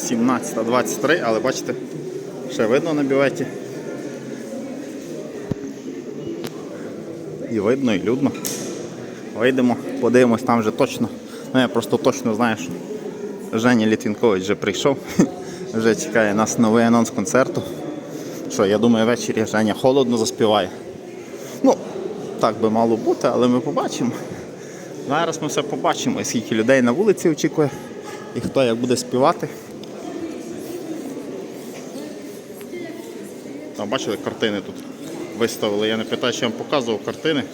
17.23, але бачите, ще видно на бюветі. І видно, і людно. Вийдемо, подивимось, там вже точно. Ну я просто точно знаю, що Женя Літвінкович вже прийшов. Вже чекає нас новий анонс концерту. Що, я думаю, ввечері Женя холодно заспіває. Ну, так би мало бути, але ми побачимо. Зараз ми все побачимо, скільки людей на вулиці очікує, і хто як буде співати. Там бачили картини тут виставили. Я не питаю, чи я вам показував картини.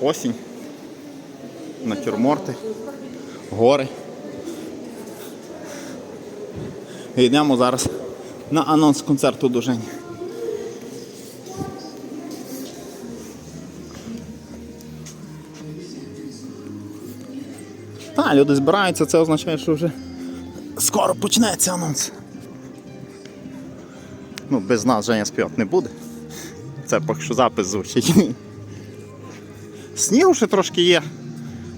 Осінь, натюрморти, гори. І йдемо зараз на анонс концерту до Жені. Так, люди збираються, це означає, що вже скоро почнеться анонс. Ну, без нас Женя співати не буде. Це поки що запис звучить. Снігу ще трошки є.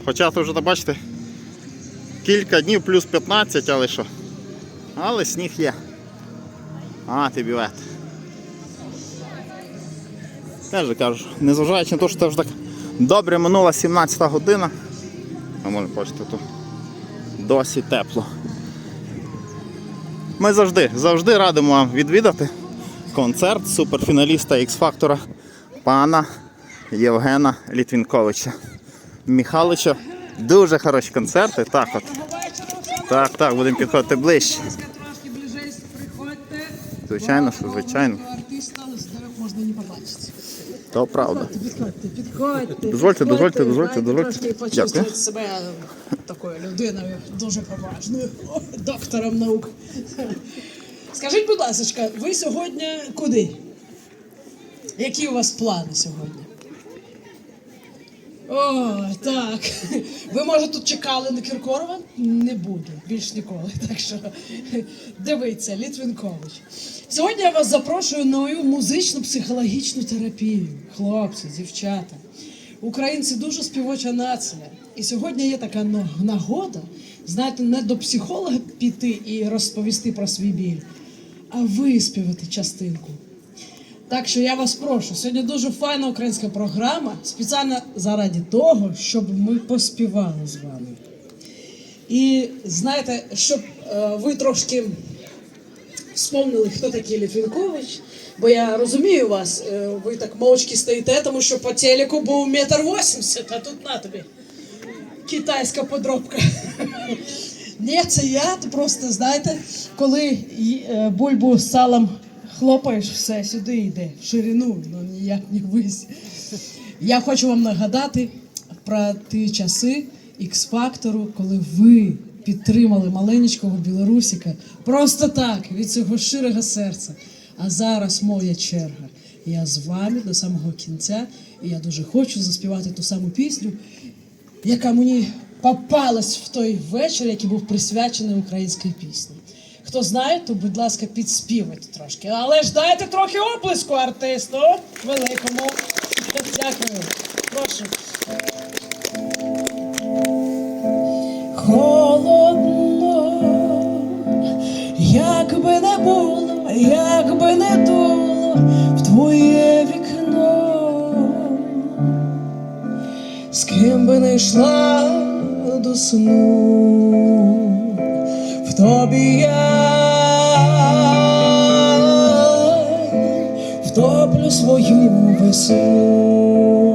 Хоча то вже, бачите, кілька днів плюс 15, але що. Але сніг є. А, ти бівет. Теж кажу, незважаючи на те, що це вже так добре минула 17 година. А може бачите, тут досі тепло. Ми завжди, завжди радимо вам відвідати концерт суперфіналіста X-Factor пана Євгена Літвінковича. Михайловича. Дуже хороші концерти. Так от. Так, так, будемо підходити ближче. Звичайно, що звичайно. Можна не побачити. То правда. Підходьте, підходьте. Дозвольте, дозвольте, дозвольте, дозвольте. Дякую. себе такою людиною дуже поважною, доктором наук. Скажіть, будь ласка, ви сьогодні куди? Які у вас плани сьогодні? О, так. Ви, може, тут чекали на Кіркорова? Не буду, більш ніколи. Так що дивіться, Літвінкович. Сьогодні я вас запрошую на мою музичну психологічну терапію. Хлопці, дівчата. Українці дуже співоча нація. І сьогодні є така нагода, знаєте, не до психолога піти і розповісти про свій біль, а виспівати частинку. Так що я вас прошу, сьогодні дуже файна українська програма, спеціально заради того, щоб ми поспівали з вами. І знаєте, щоб е, ви трошки вспомнили, хто такий Літвінкович, бо я розумію вас, е, ви так мовчки стоїте, тому що по телеку був метр вісімдесят, а тут на тобі китайська подробка. Ні, це я, то просто знаєте, коли е, бульбу з салом хлопаєш, все сюди йде, в ширину, ну ніяк не вись. Я хочу вам нагадати про ті часи X-фактору, коли ви підтримали маленького білорусіка просто так, від цього щирого серця. А зараз моя черга. Я з вами до самого кінця, і я дуже хочу заспівати ту саму пісню, яка мені попалась в той вечір, який був присвячений українській пісні. Хто знає, то, будь ласка, підспівайте трошки. Але ж дайте трохи оплеску артисту великому. Дякую. Прошу. Холодно, як би не було, як би не дуло в твоє вікно з ким би не йшла до сну, в тобі я втоплю свою весну.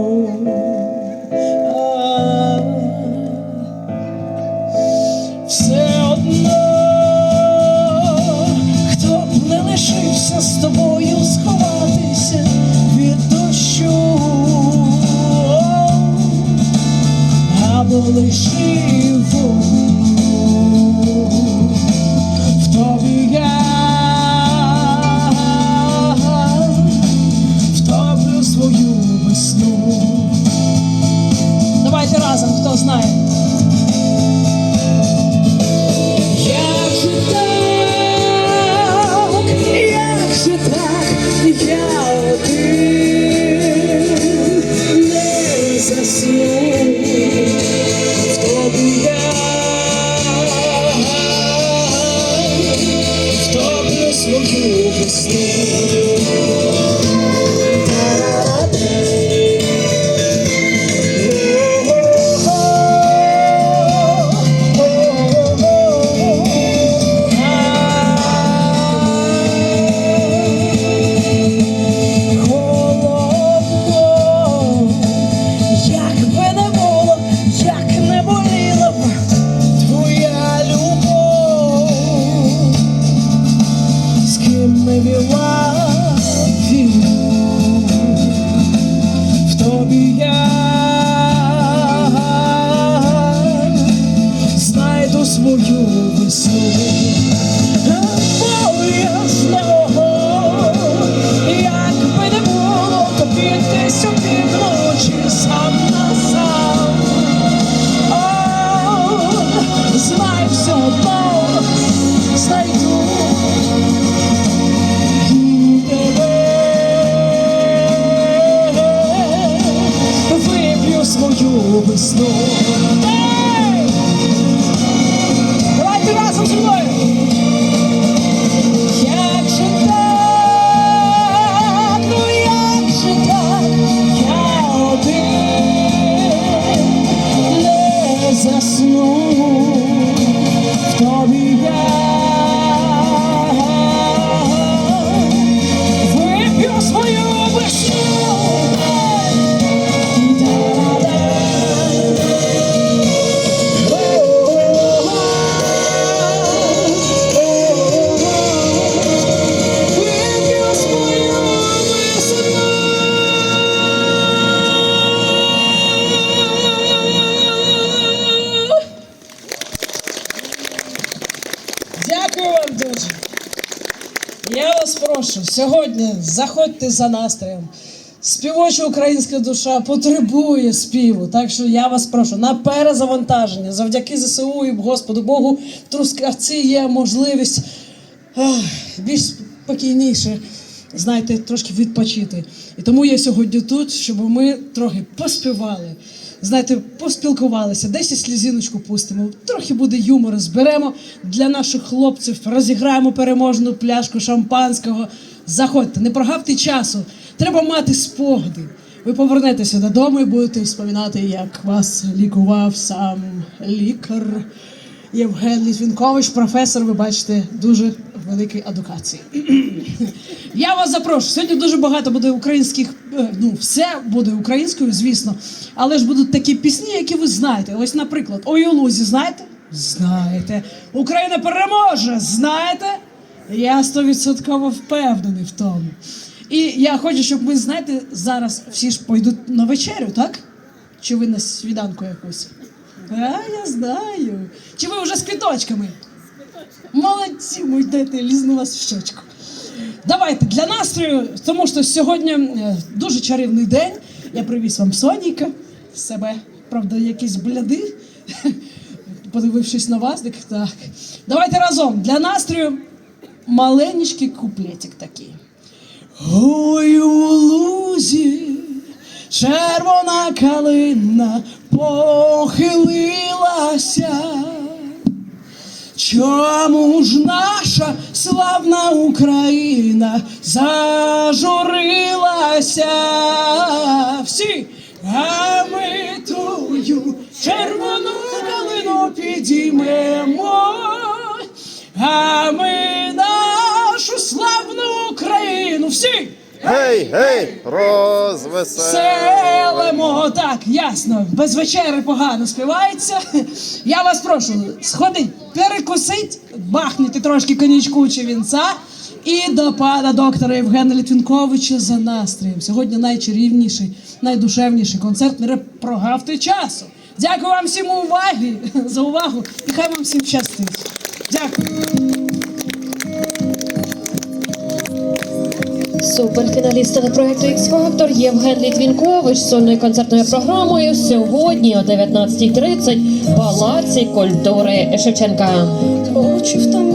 Лишив весну. Прошу, сьогодні заходьте за настроєм. Співоча українська душа потребує співу. Так що я вас прошу на перезавантаження. Завдяки ЗСУ і Господу Богу в Трускавці є можливість ах, більш спокійніше, знаєте, трошки відпочити. І тому я сьогодні тут, щоб ми трохи поспівали. Знаєте, поспілкувалися, десь і слізіночку пустимо, трохи буде юмору зберемо для наших хлопців, розіграємо переможну пляшку шампанського. Заходьте, не прогавте часу. Треба мати спогади. Ви повернетеся додому і будете вспоминати, як вас лікував сам лікар Євген Літвінкович, професор, ви бачите, дуже великий адукації. Я вас запрошую. Сьогодні дуже багато буде українських, е, ну, все буде українською, звісно. Але ж будуть такі пісні, які ви знаєте. Ось, наприклад, «Ой у лузі, знаєте? Знаєте. Україна переможе, знаєте? Я стовідсотково впевнений в тому. І я хочу, щоб ми, знаєте, зараз всі ж пойдуть на вечерю, так? Чи ви на свіданку якусь? А, я знаю. Чи ви вже з квіточками? Молодці, ми йдете, лізну вас в щочку. Давайте для настрою, тому що сьогодні е, дуже чарівний день. Я привіз вам Соніка, себе, правда, якісь бляди. Подивившись на вас, так, так. Давайте разом для настрою маленький куплетик такий. Ой у лузі червона калина похилилася. Чому ж наша славна Україна зажурилася? Всі, а червону калину підіймемо, а ми нашу славну Україну всі Гей, гей, розвеселимо. селимо. Так, ясно, без вечери погано співається. Я вас прошу, сходить, перекусить, бахнути трошки конячку чи вінця. І до пана доктора Євгена Літвінковича за настроєм. Сьогодні найчарівніший, найдушевніший концерт. Не прогавте часу. Дякую вам всім уваги за увагу і хай вам всім щастить. Дякую. Суперфіналіст проекту X Factor Євген Літвінкович з сольною концертною програмою сьогодні о 19.30 в Палаці культури Шевченка. Очі втомили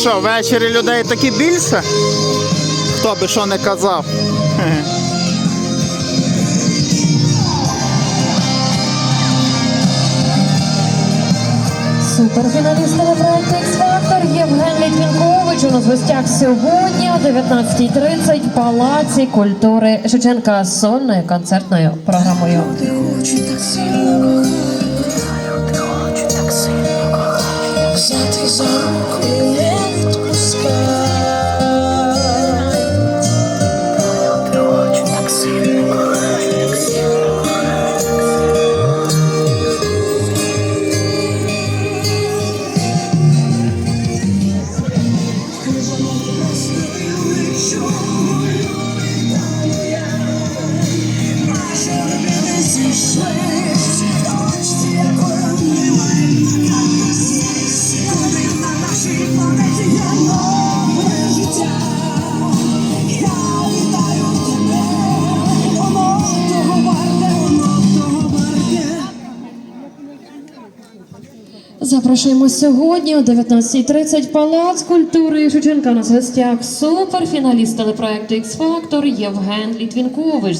що, ввечері людей таки більше? Хто би що не казав. Хе-хе. Суперфіналіст телепроекту X-Factor Євген Літвінкович у нас в гостях сьогодні о 19.30 в Палаці культури Шевченка з сольною концертною програмою. Запрошуємо сьогодні о 19.30 Палац культури Шевченка. У нас гостях суперфіналіст телепроекту X-Factor Євген Літвінкович.